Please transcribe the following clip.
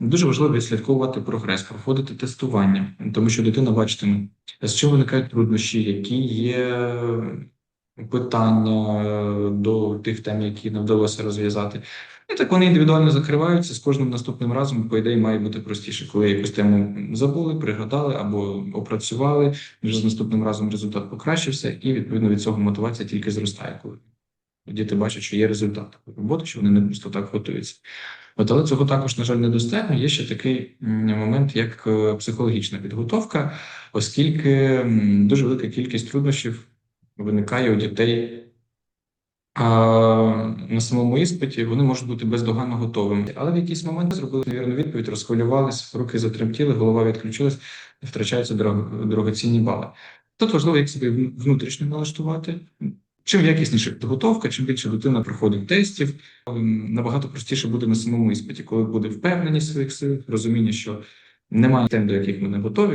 Дуже важливо відслідковувати прогрес, проходити тестування, тому що дитина бачитиме, з чим виникають труднощі, які є питання е, до тих тем, які не вдалося розв'язати. І так вони індивідуально закриваються. З кожним наступним разом, по ідеї, має бути простіше, коли якусь тему забули, пригадали або опрацювали. Вже з наступним разом результат покращився, і відповідно від цього мотивація тільки зростає, коли діти бачать, що є результат роботи, що вони не просто так готуються. От, але цього також, на жаль, недостатньо. Є ще такий момент, як е, психологічна підготовка, оскільки дуже велика кількість труднощів виникає у дітей. А на самому іспиті вони можуть бути бездоганно готовими. Але в якийсь момент зробили невірну відповідь, розхвилювались, руки затремтіли, голова відключилась, втрачаються дорого- дорогоцінні бали. Тут важливо, як себе внутрішньо налаштувати. Чим якісніша підготовка, чим більше дитина проходить тестів, ем, набагато простіше буде на самому іспиті, коли буде впевненість своїх сил, розуміння, що немає тем, до яких ми не готові,